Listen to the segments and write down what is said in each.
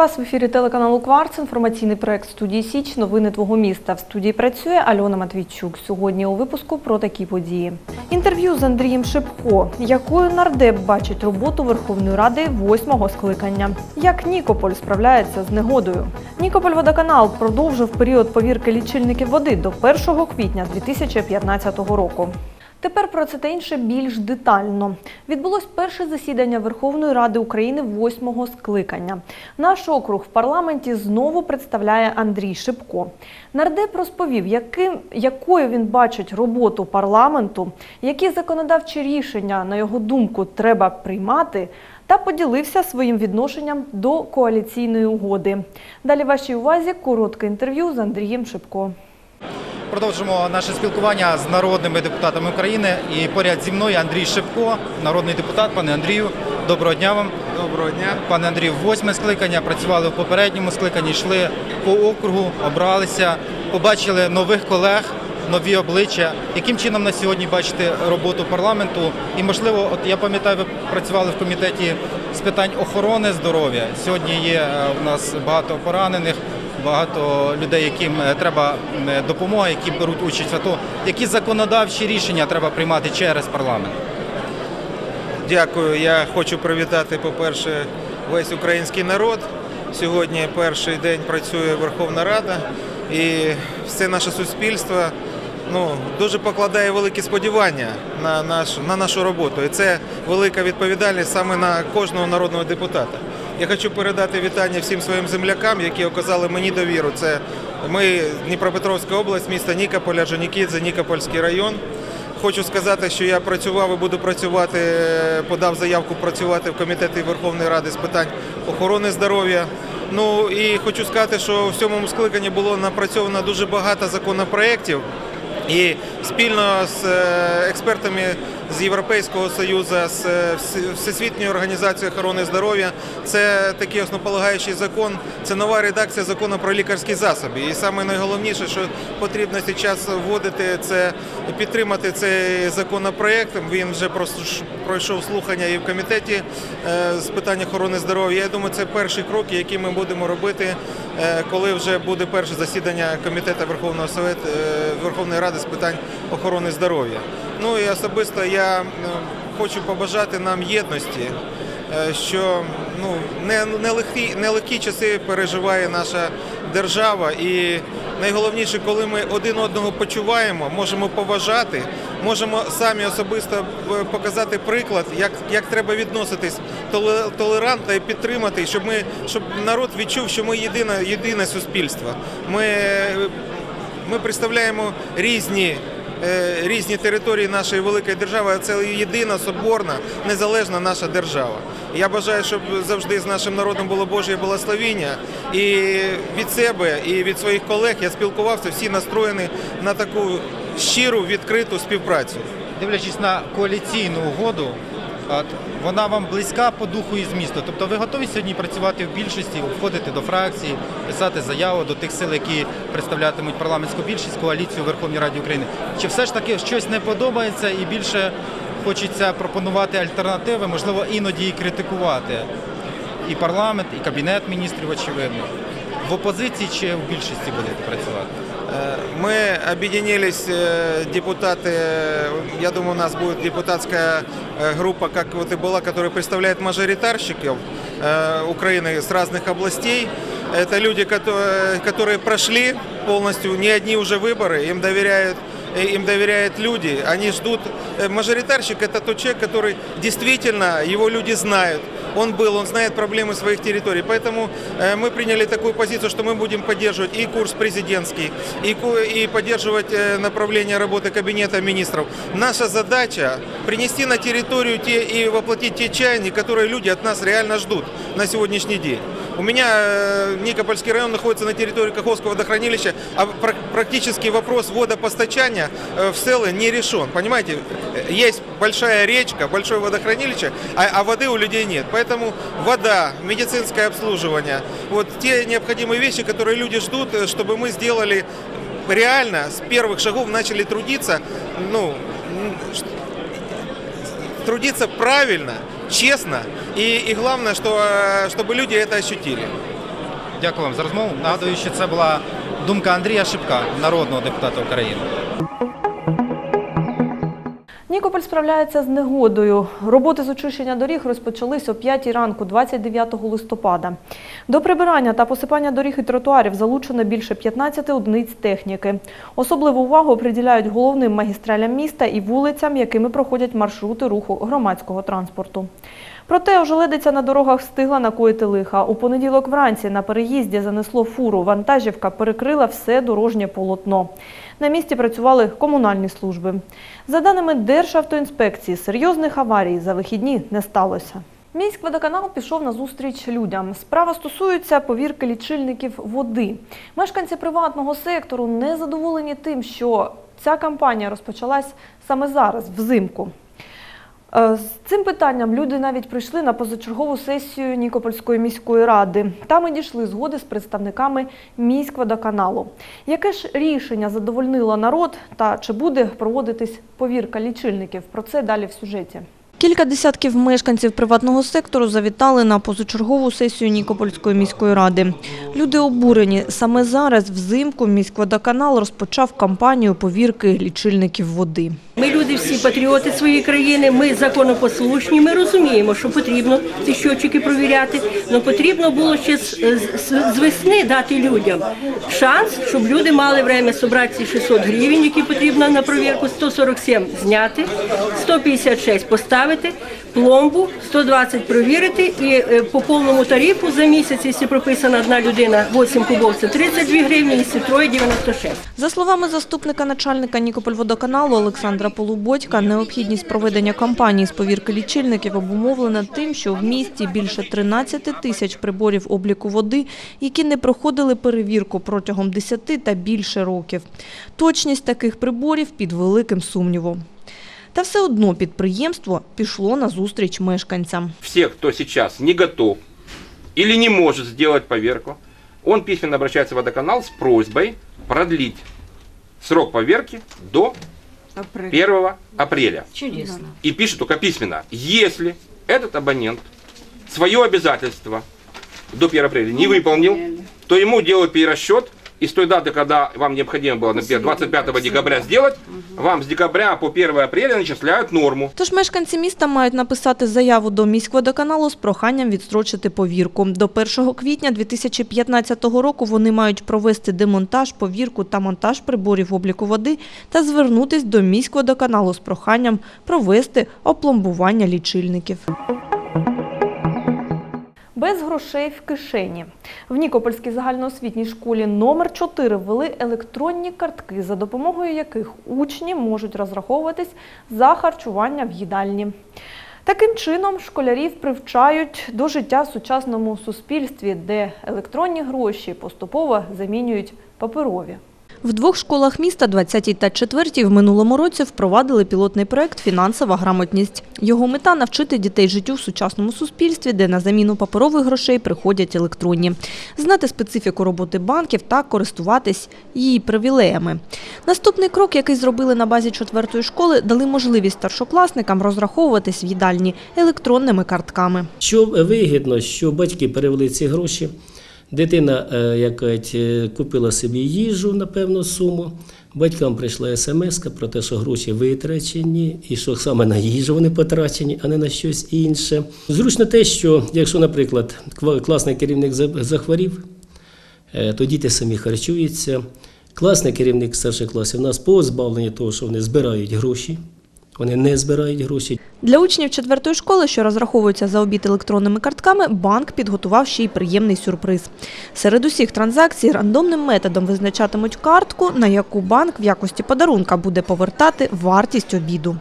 вас в ефірі телеканалу Кварц. Інформаційний проект студії Січ. Новини твого міста. В студії працює Альона Матвійчук. Сьогодні у випуску про такі події. Інтерв'ю з Андрієм Шипко. Якою нардеп бачить роботу Верховної Ради восьмого скликання? Як Нікополь справляється з негодою? Нікополь водоканал продовжив період повірки лічильників води до 1 квітня 2015 року. Тепер про це та інше більш детально. Відбулось перше засідання Верховної Ради України восьмого скликання. Наш округ в парламенті знову представляє Андрій Шипко. Нардеп розповів, яким, якою він бачить роботу парламенту, які законодавчі рішення, на його думку, треба приймати, та поділився своїм відношенням до коаліційної угоди. Далі вашій увазі коротке інтерв'ю з Андрієм Шипко. Продовжимо наше спілкування з народними депутатами України. І поряд зі мною Андрій Шипко, народний депутат. Пане Андрію, доброго дня вам. Доброго дня. Пане Андрію, восьме скликання, працювали в попередньому скликанні, йшли по округу, обралися, побачили нових колег, нові обличчя. Яким чином на сьогодні бачите роботу парламенту? І можливо, от я пам'ятаю, ви працювали в комітеті з питань охорони здоров'я. Сьогодні є е, у нас багато поранених. Багато людей, яким е, треба е, допомога, які беруть участь в АТО. Які законодавчі рішення треба приймати через парламент? Дякую. Я хочу привітати, по-перше, весь український народ. Сьогодні перший день працює Верховна Рада, і все наше суспільство ну, дуже покладає великі сподівання на, наш, на нашу роботу. І це велика відповідальність саме на кожного народного депутата. Я хочу передати вітання всім своїм землякам, які оказали мені довіру. Це ми Дніпропетровська область, місто Нікополя, Жонікідзе, Нікопольський район. Хочу сказати, що я працював і буду працювати, подав заявку працювати в комітеті Верховної Ради з питань охорони здоров'я. Ну і хочу сказати, що в сьомому скликанні було напрацьовано дуже багато законопроєктів. І спільно з е, експертами з Європейського союзу, з е, Вс- Всесвітньою організацією охорони здоров'я, це такий основополагаючий закон. Це нова редакція закону про лікарські засоби. І саме найголовніше, що потрібно зараз вводити, це підтримати цей законопроект. Він вже пройшов слухання і в комітеті е, з питань охорони здоров'я. Я думаю, це перший крок, який ми будемо робити, е, коли вже буде перше засідання комітету Верховного Верховної Ради з питань охорони здоров'я. Ну і особисто я хочу побажати нам єдності, е, що ну не, не легкі, не часи переживає наша держава, і найголовніше, коли ми один одного почуваємо, можемо поважати, можемо самі особисто е, показати приклад, як, як треба відноситись толерантно і підтримати, щоб ми щоб народ відчув, що ми єдине, єдине суспільство. Ми е, ми представляємо різні. Е, Різні території нашої великої держави, а це єдина соборна, незалежна наша держава. Я бажаю, щоб завжди з нашим народом було Божє благословіння. І від себе, і від своїх колег я спілкувався, всі настроєні на таку щиру, відкриту співпрацю. Дивлячись на коаліційну угоду, вона вам близька по духу і змісту. Тобто ви готові сьогодні працювати в більшості, входити до фракції, писати заяву до тих сил, які представлятимуть парламентську більшість, коаліцію у Верховній Раді України. Чи все ж таки щось не подобається і більше хочеться пропонувати альтернативи, можливо, іноді і критикувати і парламент, і кабінет міністрів, очевидно В опозиції чи в більшості будете працювати? Э, Мы объединились, э, депутаты, э, я думаю, у нас будет депутатская э, группа, как вот и была, которая представляет мажоритарщиков э, Украины с разных областей. Это люди, которые, которые прошли полностью не одни уже выборы, им доверяют э, им доверяют люди, они ждут. Э, Мажоритарщик – это тот человек, который действительно, его люди знают, он был, он знает проблемы своих территорий. Поэтому э, мы приняли такую позицию, что мы будем поддерживать и курс президентский, и, ку- и поддерживать э, направление работы Кабинета министров. Наша задача принести на территорию те и воплотить те чаяния, которые люди от нас реально ждут на сегодняшний день. У меня э, Никопольский район находится на территории Каховского водохранилища, а пр- практически вопрос водопостачания э, в селы не решен. Понимаете, Э, есть большая речка, большое водохранилище, а, а воды у людей нет. Поэтому вода, медицинское обслуживание, вот те необходимые вещи, которые люди ждут, чтобы мы сделали реально с первых шагов начали трудиться, ну, трудиться правильно, честно и, и главное, что, э, чтобы люди это ощутили. Дякую вам за розмову. Нагадую, що це була думка Андрія Шипка, народного депутата України. Нікополь справляється з негодою. Роботи з очищення доріг розпочались о 5 ранку 29 листопада. До прибирання та посипання доріг і тротуарів залучено більше 15 одиниць техніки. Особливу увагу приділяють головним магістралям міста і вулицям, якими проходять маршрути руху громадського транспорту. Проте ожеледиця на дорогах встигла накоїти лиха. У понеділок вранці на переїзді занесло фуру. Вантажівка перекрила все дорожнє полотно. На місці працювали комунальні служби. За даними Державтоінспекції, серйозних аварій за вихідні не сталося. Міськводоканал пішов на зустріч людям. Справа стосується повірки лічильників води. Мешканці приватного сектору не задоволені тим, що ця кампанія розпочалась саме зараз, взимку. Е, З цим питанням люди навіть прийшли на позачергову сесію Нікопольської міської ради. Там і дійшли згоди з представниками міськводоканалу. Яке ж рішення задовольнило народ та чи буде проводитись повірка лічильників? Про це далі в сюжеті. Кілька десятків мешканців приватного сектору завітали на позачергову сесію Нікопольської міської ради. Люди обурені. Саме зараз взимку міськводоканал розпочав кампанію повірки лічильників води. Ми люди всі патріоти своєї країни, ми законопослушні, ми розуміємо, що потрібно ці щочики провіряти, але потрібно було ще з, з- з весни дати людям шанс, щоб люди мали время зібрати ці 600 гривень, які потрібно на провірку, 147 зняти, 156 поставити, пломбу, 120 провірити і е, по повному тарифу за місяць, якщо прописана одна людина 8 кубов, це 32 гривні, якщо троє 96. За словами заступника начальника Нікопольводоканалу Олександра Полубодька, необхідність проведення кампанії з повірки лічильників обумовлена тим, що в місті більше 13 тисяч приборів обліку води, які не проходили перевірку протягом 10 та більше років. Точність таких приборів під великим сумнівом. Та все одно підприємство пішло на зустріч мешканцям. все, кто сейчас не готов или не может сделать поверку, он письменно обращается в водоканал с просьбой продлить срок поверки до 1 апреля. Чудесно. И пишет только письменно, если этот абонент свое обязательство до 1 апреля не выполнил, то ему делают перерасчет, и с той даты, когда вам необходимо было, например, 25 декабря сделать, вам с декабря по 1 апреля начисляют норму. Тож мешканці міста мають написати заяву до міськводоканалу з проханням відстрочити повірку. До 1 квітня 2015 року вони мають провести демонтаж, повірку та монтаж приборів обліку води та звернутись до міськводоканалу з проханням провести опломбування лічильників. Без грошей в кишені. В Нікопольській загальноосвітній школі номер 4 ввели електронні картки, за допомогою яких учні можуть розраховуватись за харчування в їдальні. Таким чином школярів привчають до життя в сучасному суспільстві, де електронні гроші поступово замінюють паперові. В двох школах міста, 20 та 4 в минулому році впровадили пілотний проект Фінансова грамотність. Його мета навчити дітей життю в сучасному суспільстві, де на заміну паперових грошей приходять електронні, знати специфіку роботи банків та користуватись її привілеями. Наступний крок, який зробили на базі четвертої школи, дали можливість старшокласникам розраховуватись в їдальні електронними картками. Що вигідно, що батьки перевели ці гроші, дитина е, як кажуть, е, купила собі їжу на певну суму, батькам прийшла смс про те, що гроші витрачені, і що саме на їжу вони потрачені, а не на щось інше. Зручно те, що якщо, наприклад, класний керівник захворів, е, то діти самі харчуються. Класний керівник старших класів у нас позбавлені того, що вони збирають гроші. Вони не збирають гроші. Для учнів четвертої школи, що розраховуються за обід електронними картками, банк підготував ще й приємний сюрприз. Серед усіх транзакцій рандомним методом визначатимуть картку, на яку банк в якості подарунка буде повертати вартість обіду.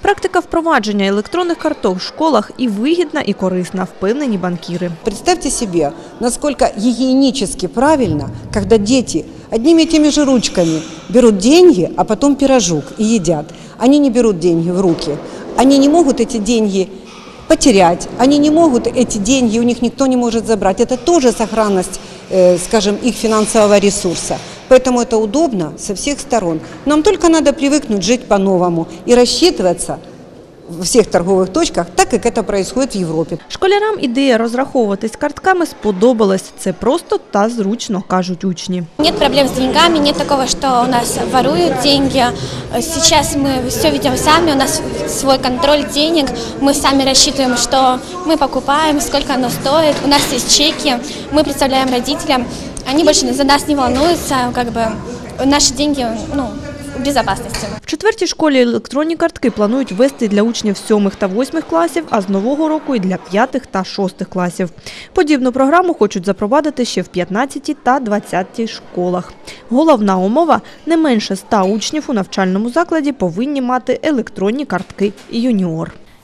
Практика впровадження електронних карток в школах і вигідна, і корисна, впевнені банкіри. Представьте себе, насколько гигиенически правильно, когда дети одними и теми же ручками берут деньги, а потом пирожок и едят. Они не берут деньги в руки. Они не могут эти деньги потерять. Они не могут эти деньги, у них никто не может забрать. Это тоже сохранность, э, скажем, их финансового ресурса. Поэтому это удобно со всех сторон. Нам только надо привыкнуть жить по-новому и рассчитываться во всех торговых точках, так как это происходит в Европе. Школярам ідея розраховуватись картками сподобалась. Це просто та зручно, кажуть учні. Нет проблем с деньгами, нет такого, что у нас воруют деньги. Сейчас мы все ведем сами, у нас свой контроль денег, мы сами рассчитываем, что мы покупаем, сколько оно стоит, у нас есть чеки, мы представляем родителям, они больше за нас не волнуются, как бы наши деньги ну, в безопасности. В четвертій школі електронні картки планують ввести для учнів сьомих та восьмих класів, а з нового року і для п'ятих та шостих класів. Подібну програму хочуть запровадити ще в 15 та 20 школах. Головна умова – не менше 100 учнів у навчальному закладі повинні мати електронні картки «Юніор».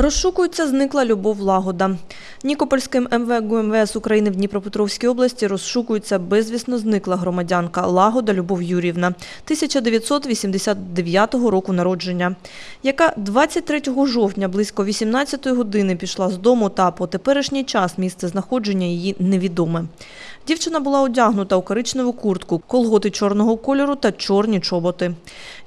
Розшукується зникла Любов Лагода. Нікопольським МВ ГУМВС України в Дніпропетровській області розшукується безвісно зникла громадянка Лагода Любов Юрівна 1989 року народження, яка 23 жовтня близько 18 години пішла з дому та по теперішній час місце знаходження її невідоме. Дівчина була одягнута у коричневу куртку, колготи чорного кольору та чорні чоботи.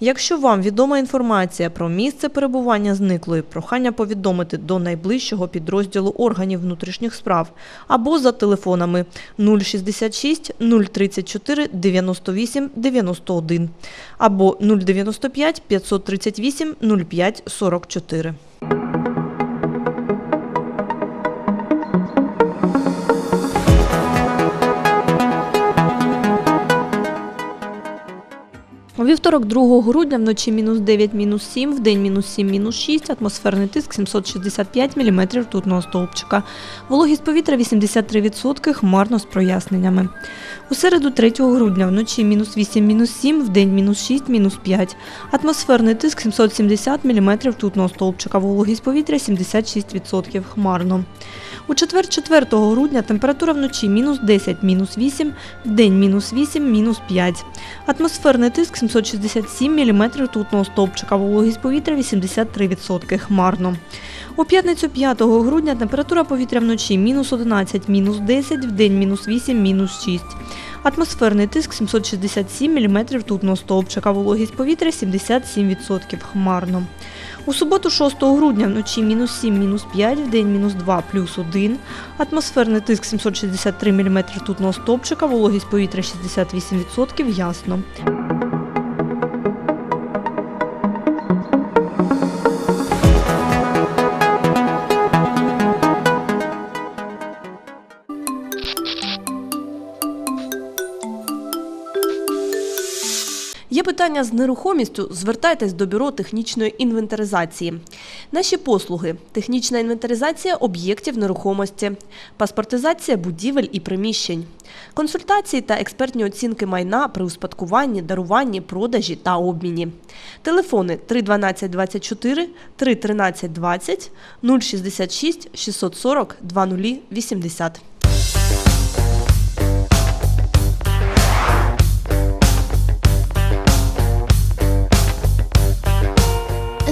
Якщо вам відома інформація про місце перебування зниклої, прохання повідомити до найближчого підрозділу органів внутрішніх справ або за телефонами 066 034 98 91 або 095 538 05 44. У вівторок 2 грудня вночі мінус 9, мінус 7, в день мінус 7, мінус 6, атмосферний тиск 765 мм ртутного стовпчика. Вологість повітря 83%, хмарно з проясненнями. У середу 3 грудня вночі мінус 8, мінус 7, в день мінус 6, мінус 5. Атмосферний тиск 770 мм ртутного стовпчика, вологість повітря 76%, хмарно. У четвер 4 грудня температура вночі мінус 10, мінус 8, в день мінус 8, мінус 5. Атмосферний тиск 767 мм ртутного стовпчика, вологість повітря 83%, хмарно. У п'ятницю 5 грудня температура повітря вночі мінус 11, мінус 10, в день мінус 8, мінус 6. Атмосферний тиск 767 мм ртутного стовпчика, вологість повітря 77%, хмарно. У суботу 6 грудня вночі мінус 7, мінус 5, в день мінус 2, плюс 1. Атмосферний тиск 763 мм ртутного стовпчика, вологість повітря 68%, ясно. Питання з нерухомістю, звертайтесь до бюро технічної інвентаризації. Наші послуги: технічна інвентаризація об'єктів нерухомості, паспортизація будівель і приміщень, консультації та експертні оцінки майна при успадкуванні, даруванні, продажі та обміні. Телефони 312 24 313 20 066 640 2080.